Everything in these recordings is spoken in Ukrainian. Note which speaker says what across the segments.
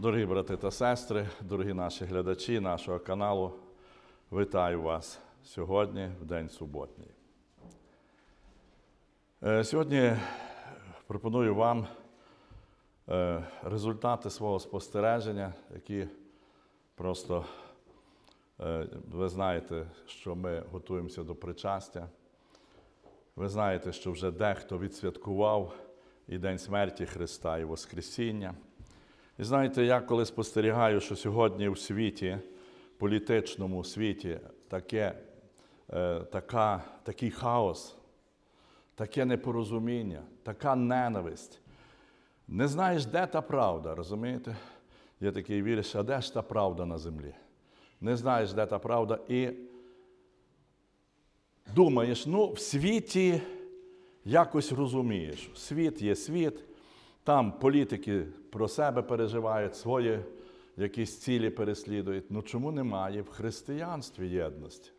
Speaker 1: Дорогі брати та сестри, дорогі наші глядачі нашого каналу, вітаю вас сьогодні, в день суботній. Е, Сьогодні пропоную вам е, результати свого спостереження, які просто е, ви знаєте, що ми готуємося до причастя. Ви знаєте, що вже дехто відсвяткував і День смерті Христа, і Воскресіння. І знаєте, я коли спостерігаю, що сьогодні в світі, політичному світі, таке, е, така, такий хаос, таке непорозуміння, така ненависть. Не знаєш, де та правда, розумієте? Є такий вірш, а де ж та правда на землі? Не знаєш, де та правда, і думаєш, ну, в світі якось розумієш. Світ є світ, там політики про себе переживають, свої якісь цілі переслідують. Ну чому немає в християнстві єдності?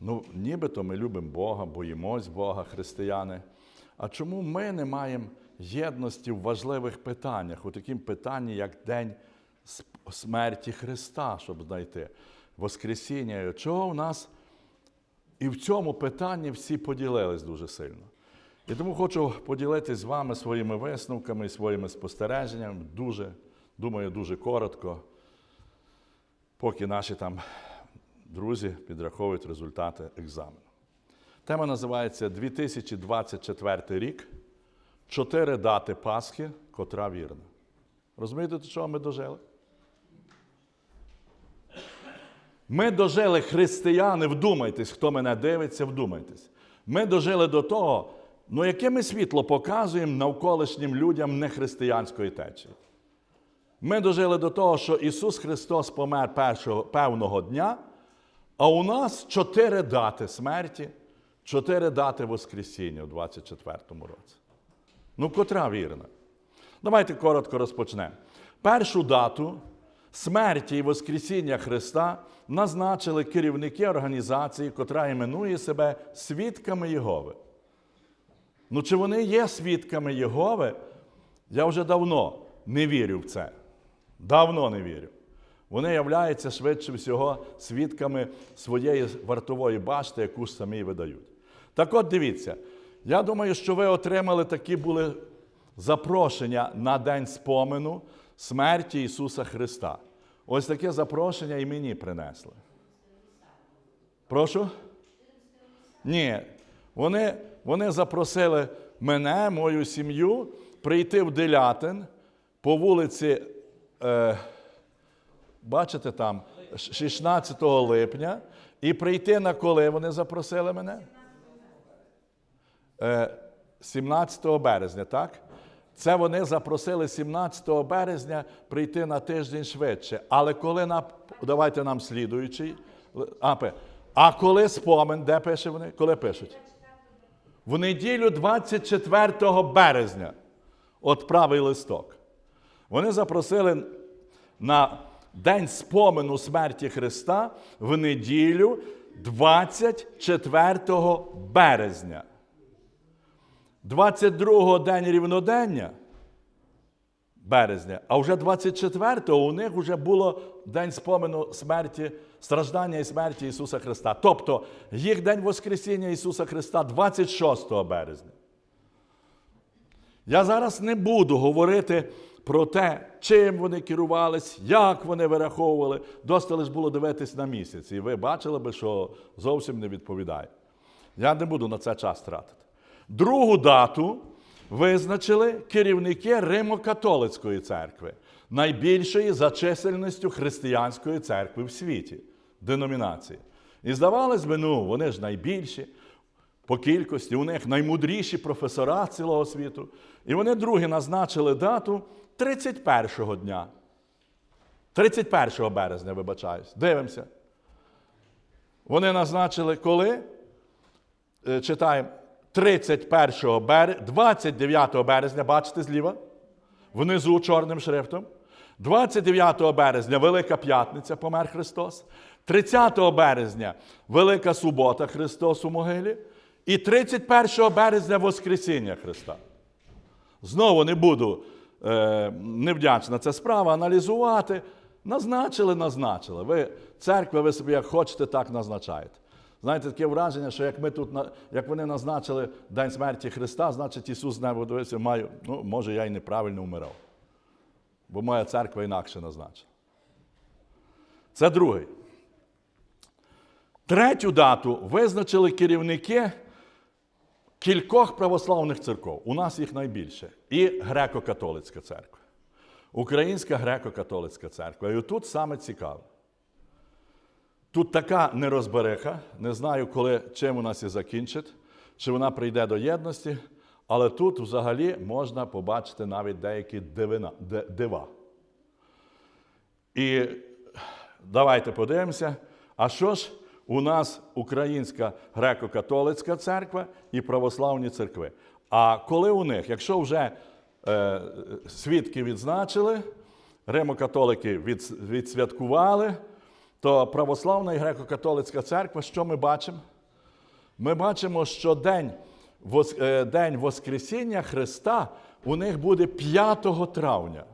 Speaker 1: Ну, нібито ми любимо Бога, боїмось Бога, християни. А чому ми не маємо єдності в важливих питаннях, у такому питанні, як День смерті Христа, щоб знайти Воскресіння? Чого в нас і в цьому питанні всі поділились дуже сильно? І тому хочу поділитися з вами своїми висновками і своїми спостереженнями. Дуже, думаю, дуже коротко, поки наші там друзі підраховують результати екзамену. Тема називається 2024 рік. Чотири дати Пасхи, котра вірна. Розумієте, до чого ми дожили? Ми дожили християни, вдумайтесь, хто мене дивиться, вдумайтесь. Ми дожили до того, ну яке ми світло показуємо навколишнім людям нехристиянської течії. Ми дожили до того, що Ісус Христос помер першого, певного дня, а у нас чотири дати смерті, чотири дати Воскресіння у 24-му році. Ну, котра вірна? Давайте коротко розпочнемо. Першу дату смерті і Воскресіння Христа назначили керівники організації, котра іменує себе свідками Єгови. Ну, чи вони є свідками Єгови? Я вже давно не вірю в це. Давно не вірю. Вони являються швидше всього свідками своєї вартової башти, яку ж самі видають. Так от дивіться, я думаю, що ви отримали такі були запрошення на День спомену смерті Ісуса Христа. Ось таке запрошення і мені принесли. Прошу? Ні. Вони, вони запросили мене, мою сім'ю, прийти в Делятин по вулиці, е, бачите там, 16 липня, і прийти на коли вони запросили мене? Е, 17 березня, так? Це вони запросили 17 березня прийти на тиждень швидше. Але коли на давайте нам слідуючий. А, а коли спомин, де пише вони? Коли пишуть? В неділю 24 березня. От правий листок. Вони запросили на день спомену смерті Христа в неділю 24 березня. 22-го день рівнодення березня, а вже 24-го у них вже було день спомену смерті, страждання і смерті Ісуса Христа. Тобто їх день Воскресіння Ісуса Христа 26 березня. Я зараз не буду говорити про те, чим вони керувались, як вони вираховували. Доста лиш було дивитись на місяць. І ви бачили би, що зовсім не відповідає. Я не буду на це час тратити. Другу дату визначили керівники Римо-католицької церкви, найбільшої за чисельністю християнської церкви в світі, деномінації. І здавалось би, ну, вони ж найбільші по кількості, у них наймудріші професора цілого світу. І вони другі назначили дату 31-го дня. 31 березня, вибачаюсь. Дивимося. Вони назначили коли? Е, Читаємо 31 березня, 29 березня, бачите зліва? Внизу чорним шрифтом. 29 березня Велика П'ятниця помер Христос. 30 березня Велика Субота Христос у могилі. І 31 березня Воскресіння Христа. Знову не буду е, невдячна ця справа, аналізувати. Назначили, назначили. Ви церкви, ви собі як хочете, так назначаєте. Знаєте, таке враження, що як ми тут, як вони назначили День смерті Христа, значить Ісус з неба дивився, маю, ну, може, я й неправильно вмирав. Бо моя церква інакше назначила. Це другий. Третю дату визначили керівники кількох православних церков. У нас їх найбільше. І греко-католицька церква. Українська греко-католицька церква. І отут саме цікаве. Тут така нерозбереха, не знаю, коли, чим вона це закінчить, чи вона прийде до єдності, але тут взагалі можна побачити навіть деякі дивина, дива. І давайте подивимося, а що ж у нас Українська греко-католицька церква і православні церкви. А коли у них, якщо вже е, свідки відзначили, римокатолики від, відсвяткували, то православна і греко-католицька церква, що ми бачимо? Ми бачимо, що день, е, день Воскресіння Христа у них буде 5 травня.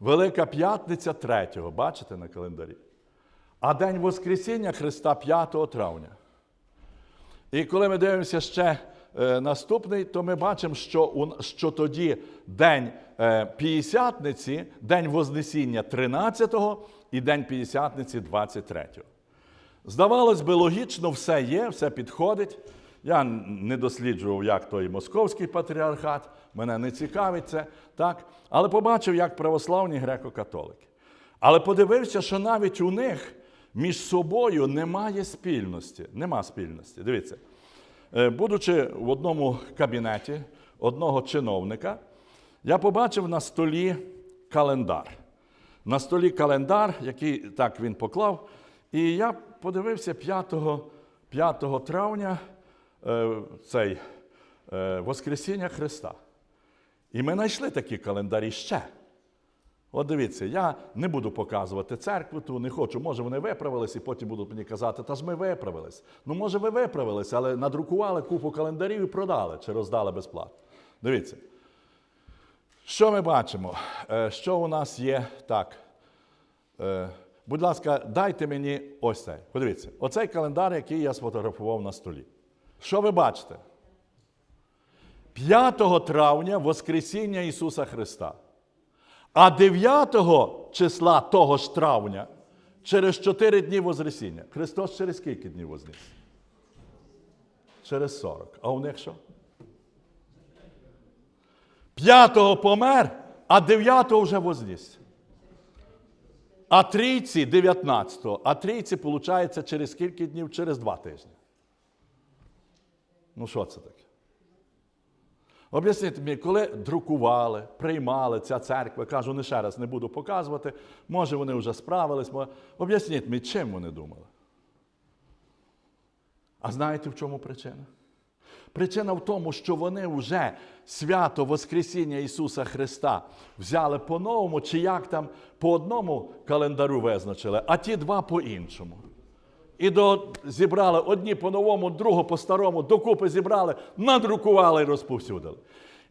Speaker 1: Велика п'ятниця 3, бачите на календарі? А День Воскресіння Христа 5 травня. І коли ми дивимося ще е, наступний, то ми бачимо, що, що тоді День е, П'ятдесятниці, День Вознесіння 13 і День П'ятдесятниці 23. Здавалось би, логічно, все є, все підходить. Я не досліджував, як той московський патріархат, мене не цікавить це, так? але побачив, як православні греко-католики. Але подивився, що навіть у них між собою немає спільності. Нема спільності. Дивіться, Е, будучи в одному кабінеті одного чиновника, я побачив на столі календар. На столі календар, який так він поклав, і я подивився 5, 5 травня е, цей е, Воскресіння Христа. І ми знайшли такі календарі ще. От дивіться, я не буду показувати церкву, ту не хочу. Може, вони виправились і потім будуть мені казати, та ж ми виправились. Ну, може, ви виправились, але надрукували купу календарів і продали чи роздали безплатно. Дивіться. Що ми бачимо? Е, Що у нас є так? Е, Будь ласка, дайте мені ось цей. Подивіться, оцей календар, який я сфотографував на столі. Що ви бачите? 5 травня Воскресіння Ісуса Христа. А 9 числа того ж травня, через 4 дні Вознесіння. Христос через скільки днів возніс? Через 40. А у них що? 5 помер, а 9 вже возніс. А трійці 19-го, а трійці, виходить, через скільки днів? Через два тижні. Ну, що це таке? Об'ясніть мені, коли друкували, приймали ця церква, кажу, не ще раз не буду показувати, може вони вже справились. Об'ясніть мені, чим вони думали? А знаєте, в чому причина? Причина в тому, що вони вже свято Воскресіння Ісуса Христа взяли по-новому, чи як там по одному календарю визначили, а ті два по-іншому. І до, зібрали одні по-новому, другу по-старому, докупи зібрали, надрукували і розповсюдили.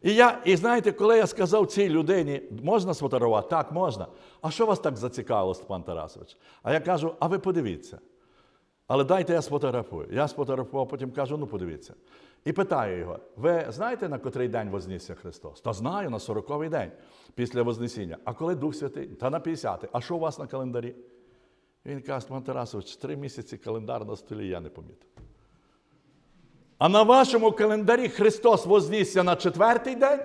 Speaker 1: І я, і знаєте, коли я сказав цій людині, можна сфотографувати? Так, можна. А що вас так зацікавило, Степан Тарасович? А я кажу, а ви подивіться. Але дайте я сфотографую. Я сфотографував, потім кажу, ну подивіться. І питаю його: ви знаєте, на котрий день вознісся Христос? Та знаю, на 40-й день після Вознесіння. А коли Дух Святий? Та на 50-й. А що у вас на календарі? Він каже, Степан Тарасович, три місяці календар на столі я не помітив. А на вашому календарі Христос вознісся на четвертий день,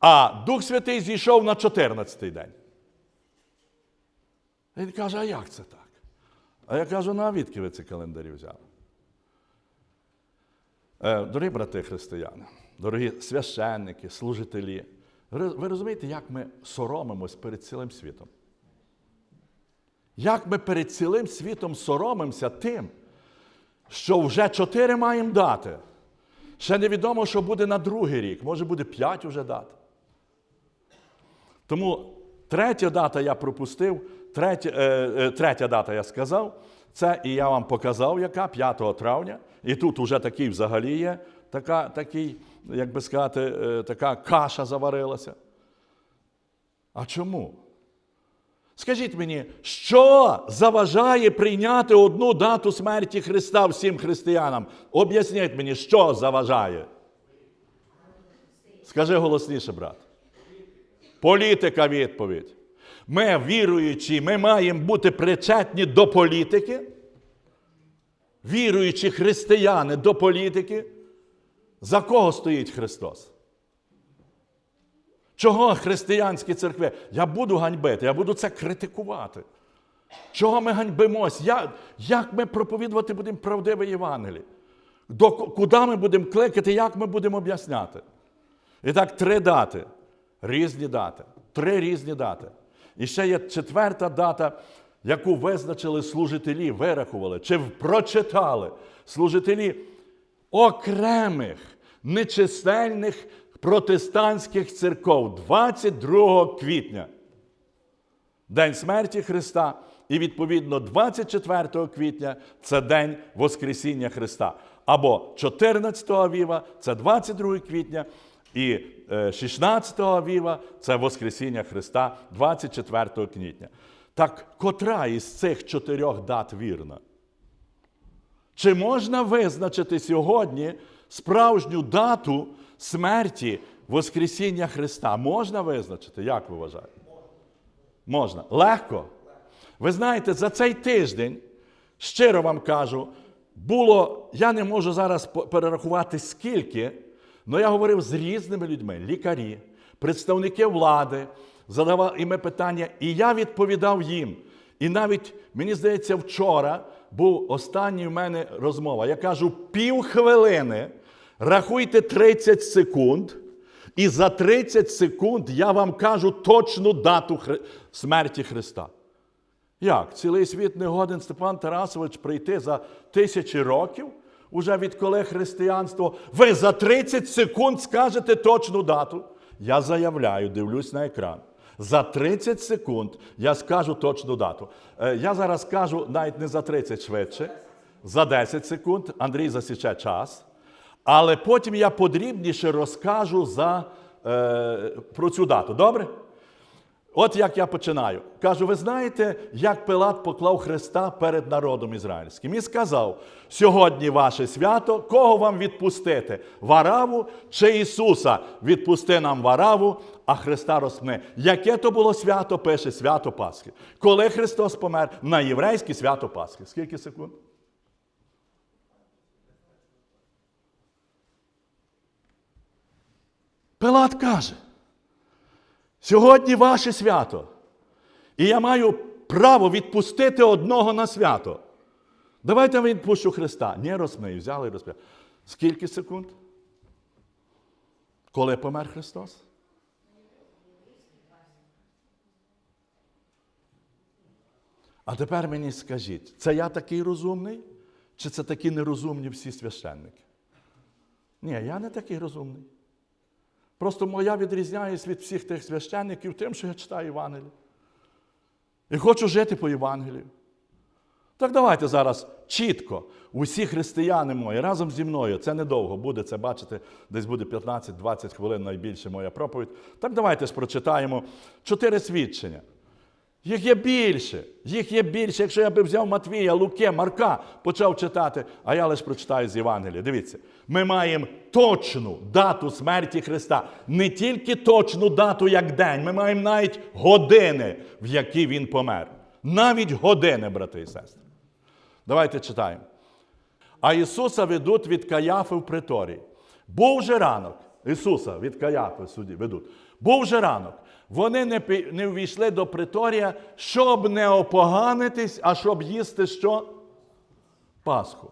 Speaker 1: а Дух Святий зійшов на 14-й день. Він каже, а як це так? А я кажу, ну а відки ви ці календарі взяли? Е, Дорогі брати християни, дорогі священники, служителі, ви розумієте, як ми соромимось перед цілим світом? Як ми перед цілим світом соромимося тим, що вже чотири маємо дати. Ще невідомо, що буде на другий рік, може буде п'ять уже дат. Тому третя дата я пропустив, третя, е, е, третя дата я сказав. Це і я вам показав, яка 5 травня. І тут уже такий взагалі є, така, такий, як би сказати, е, така каша заварилася. А чому? Скажіть мені, що заважає прийняти одну дату смерті Христа всім християнам? Об'ясніть мені, що заважає? Скажи голосніше, брат. Політика відповідь. Ми, віруючі, ми маємо бути причетні до політики. Віруючі християни до політики. За кого стоїть Христос? Чого християнські церкви? Я буду ганьбити, я буду це критикувати. Чого ми ганьбимось? Я, як ми проповідувати будемо правдиве Євангеліє? До, куди ми будемо кликати, як ми будемо об'ясняти? І так, три дати. Різні дати. Три різні дати. І ще є четверта дата, яку визначили служителі, вирахували чи прочитали служителі окремих нечисельних протестантських церков 22 квітня. День смерті Христа. І відповідно 24 квітня це День Воскресіння Христа. Або 14 Авіва це 22 квітня, і е, 16 Авіва це Воскресіння Христа 24 квітня. Так котра із цих чотирьох дат вірна? Чи можна визначити сьогодні справжню дату смерті Воскресіння Христа? Можна визначити? Як ви вважаєте? Можна. Легко. Ви знаєте, за цей тиждень, щиро вам кажу, було, я не можу зараз перерахувати скільки, але я говорив з різними людьми, лікарі, представники влади, задавав іми питання, і я відповідав їм. І навіть, мені здається, вчора був останній в мене розмова. Я кажу, півхвилини, рахуйте 30 секунд, і за 30 секунд я вам кажу точну дату Хри- смерті Христа. Як? Цілий світ не годен Степан Тарасович прийти за тисячі років, уже відколи християнство. Ви за 30 секунд скажете точну дату. Я заявляю, дивлюсь на екран. За 30 секунд я скажу точну дату. Е, Я зараз скажу навіть не за 30 швидше, за 10 секунд. Андрій засіче час. Але потім я подрібніше розкажу за, е, про цю дату. Добре? От як я починаю. Кажу, ви знаєте, як Пилат поклав Христа перед народом ізраїльським і сказав: сьогодні ваше свято, кого вам відпустити? Вараву чи Ісуса? Відпусти нам вараву, а Христа розпни. Яке то було свято, пише свято Пасхи. Коли Христос помер на єврейське свято Пасхи. Скільки секунд? Пилат каже. Сьогодні ваше свято. І я маю право відпустити одного на свято. Давайте відпущу Христа. Ні, розмию, взяли і розп'яли. Скільки секунд? Коли помер Христос? А тепер мені скажіть, це я такий розумний? Чи це такі нерозумні всі священники? Ні, я не такий розумний. Просто моя відрізняюсь від всіх тих священників тим, що я читаю Євангелію. І хочу жити по Євангелію. Так давайте зараз чітко, усі християни мої, разом зі мною, це недовго буде, це бачите, десь буде 15-20 хвилин найбільше моя проповідь. Так давайте ж прочитаємо чотири свідчення. Їх є більше, їх є більше. Якщо я би взяв Матвія, Луке, Марка, почав читати, а я лише прочитаю з Євангелія. Дивіться, ми маємо точну дату смерті Христа. Не тільки точну дату, як день, ми маємо навіть години, в які Він помер. Навіть години, брати і сестри. Давайте читаємо. А Ісуса ведуть від Каяфи в приторії. Був же ранок. Ісуса від Каяфи ведуть. Був же ранок. Вони не, не ввійшли до приторія, щоб не опоганитись, а щоб їсти що? Пасху.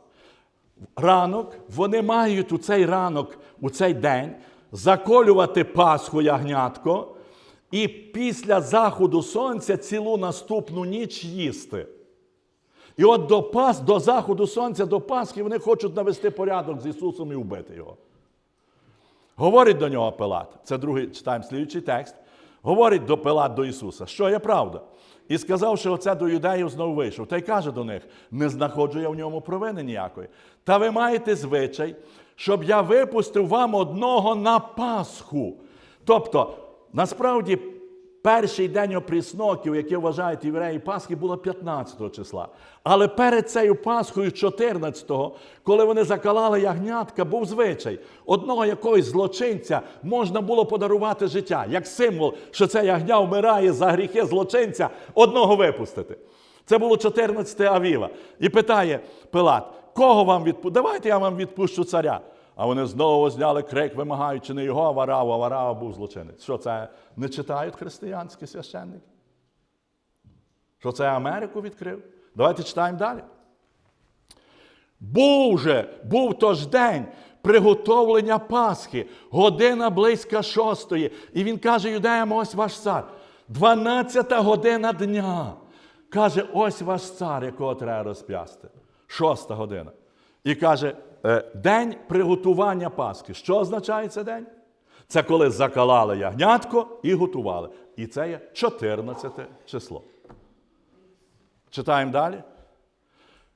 Speaker 1: Ранок, вони мають у цей ранок, у цей день заколювати Пасху ягнятко і після заходу сонця цілу наступну ніч їсти. І от до Пас, до заходу сонця, до Пасхи вони хочуть навести порядок з Ісусом і вбити його. Говорить до нього Пилат, це другий читаємо слідуючий текст. Говорить до Пилат до Ісуса, що є правда. І сказав, що оце до юдеїв знову вийшов. Та й каже до них: не знаходжу я в ньому провини ніякої. Та ви маєте звичай, щоб я випустив вам одного на Пасху. Тобто, насправді, перший день опрісноків, який вважають євреї Пасхи, було 15 числа. Але перед цією Пасхою, 14-го, коли вони закалали ягнятка, був звичай. Одного якогось злочинця можна було подарувати життя, як символ, що це ягня вмирає за гріхи злочинця, одного випустити. Це було 14 Авіва. І питає Пилат, кого вам відпустити? Давайте я вам відпущу царя. А вони знову зняли крик, вимагаючи не його, а Вараву, а Варава був злочинець. Що це не читають християнські священники? Що це Америку відкрив? Давайте читаємо далі. Був же, був тож день приготовлення Пасхи, година близька шостої. І він каже юдеям, ось ваш цар. 12 година дня. Каже, ось ваш цар, якого треба розп'ясти. Шоста година. І каже, день приготування Пасхи. Що означає цей день? Це коли закалали ягнятко і готували. І це є 14 число. Читаємо далі.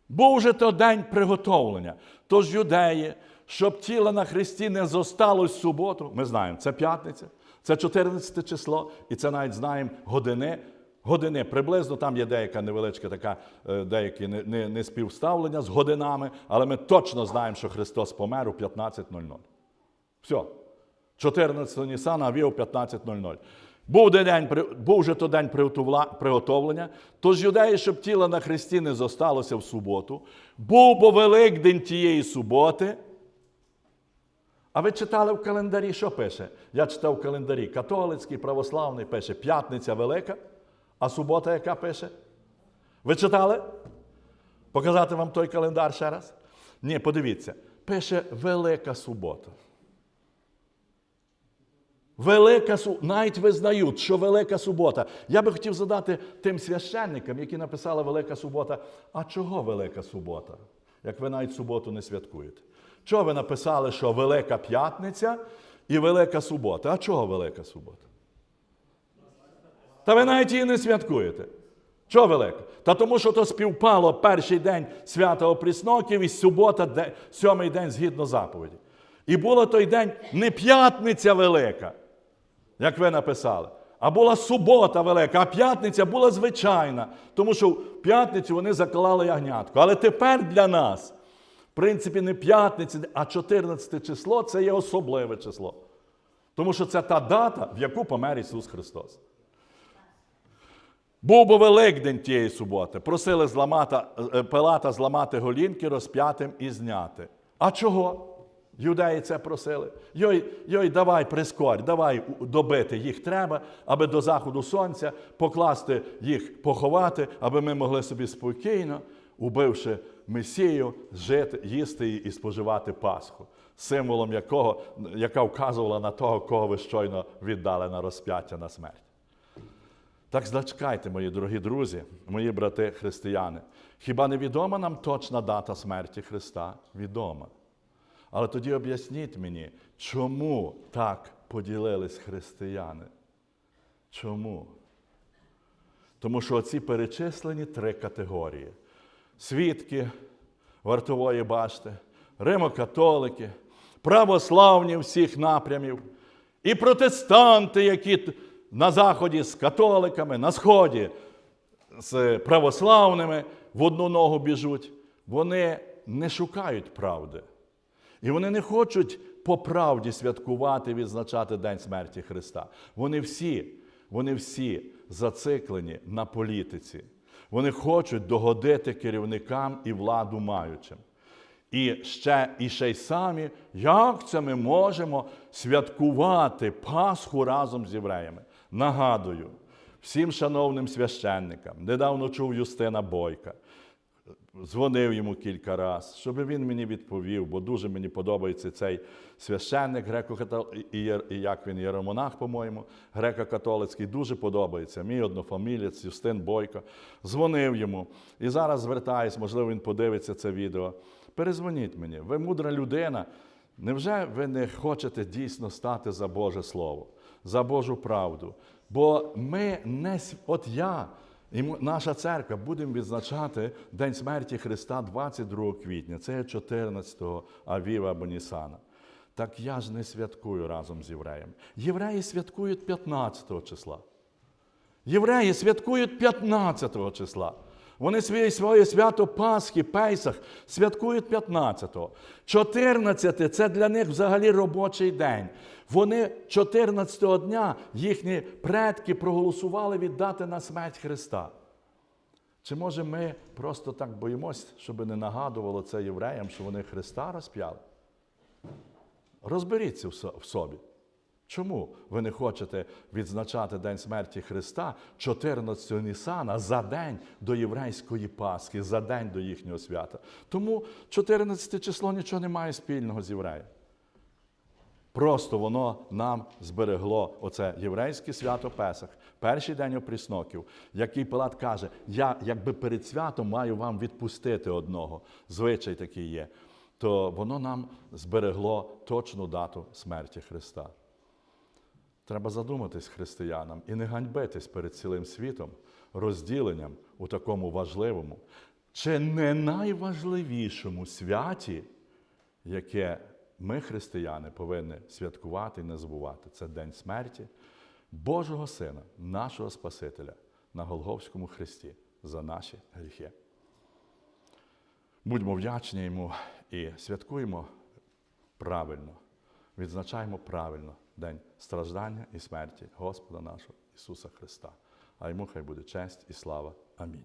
Speaker 1: Був же то день приготовлення. Тож юдеї, щоб тіло на Христі не зосталось в суботу, ми знаємо, це п'ятниця, це 14 число, і це навіть знаємо години. Години приблизно там є деяка невеличка така, е, деякі не, не, не з годинами, але ми точно знаємо, що Христос помер у 15.00. Все. 14 Нісана, вів 15.00. Був, був же то день приготовлення, тож юдеї, щоб тіло на Христі не зосталося в суботу, був бо Великдень тієї суботи. А ви читали в календарі, що пише? Я читав в календарі католицький, православний пише П'ятниця Велика, а субота яка пише? Ви читали? Показати вам той календар ще раз? Ні, подивіться. Пише Велика субота. Велика субота, навіть визнають, що Велика субота. Я би хотів задати тим священникам, які написали Велика субота, а чого Велика субота? Як ви навіть суботу не святкуєте? Чого ви написали, що Велика П'ятниця і Велика субота? А чого Велика субота? Та ви навіть її не святкуєте. Чого велика? Та тому, що то співпало перший день свята Опрісноків і субота, сьомий день згідно заповіді. І була той день не п'ятниця велика, як ви написали, а була субота велика, а п'ятниця була звичайна, тому що в п'ятницю вони заклали ягнятку. Але тепер для нас, в принципі, не п'ятниця, а 14 число це є особливе число. Тому що це та дата, в яку помер Ісус Христос. Був би Великдень тієї суботи. Просили зламати, е, Пилата зламати голінки розп'ятим і зняти. А чого? Юдеї це просили. Йой, йой, давай прискорь, давай добити їх треба, аби до заходу сонця покласти їх, поховати, аби ми могли собі спокійно, убивши Месію, жити, їсти і- споживати Пасху, символом якого, яка вказувала на того, кого ви щойно віддали на розп'яття на смерть. Так зачекайте, мої дорогі друзі, мої брати християни. Хіба не відома нам точна дата смерті Христа? Відома. Але тоді об'ясніть мені, чому так поділились християни? Чому? Тому що оці перечислені три категорії: свідки вартової башти, римокатолики, православні всіх напрямів і протестанти, які на заході з католиками, на сході з православними в одну ногу біжуть, вони не шукають правди. І вони не хочуть по правді святкувати, відзначати День смерті Христа. Вони всі, вони всі зациклені на політиці. Вони хочуть догодити керівникам і владу маючим. І ще, і ще й самі, як це ми можемо святкувати Пасху разом з євреями? Нагадую всім шановним священникам, недавно чув Юстина Бойка, дзвонив йому кілька разів, щоб він мені відповів, бо дуже мені подобається цей священник греко-катол... і, є- і як він єромонах, по-моєму, греко-католицький, дуже подобається. Мій однофамілець Юстин Бойко. Дзвонив йому. І зараз звертаюсь, можливо, він подивиться це відео. Перезвоніть мені. Ви мудра людина. Невже ви не хочете дійсно стати за Боже Слово, за Божу правду? Бо ми не от я і наша церква будемо відзначати День смерті Христа 22 квітня. Це є 14 Авіва або Нісана. Так я ж не святкую разом з євреями. Євреї святкують 15 числа. Євреї святкують 15 числа. Вони своє, своє свято Пасхи, Пейсах святкують 15-го. 14 це для них взагалі робочий день. Вони 14-го дня їхні предки проголосували віддати на смерть Христа. Чи може ми просто так боїмось, щоб не нагадувало це євреям, що вони Христа розп'яли? Розберіться в собі. Чому ви не хочете відзначати День смерті Христа 14 Нісана за день до єврейської Пасхи, за день до їхнього свята? Тому 14 число нічого не має спільного з євреєм. Просто воно нам зберегло оце єврейське свято Песах, перший день опрісноків, який Пилат каже, я якби перед святом маю вам відпустити одного. Звичай такий є. То воно нам зберегло точну дату смерті Христа. Треба задуматись християнам і не ганьбитись перед цілим світом розділенням у такому важливому, чи не найважливішому святі, яке ми, християни, повинні святкувати і не забувати. Це День смерті Божого Сина, нашого Спасителя на Голговському Христі за наші гріхи. Будьмо вдячні йому і святкуємо правильно, відзначаємо правильно День страждання і смерті Господа нашого Ісуса Христа. А йому хай буде честь і слава. Амінь.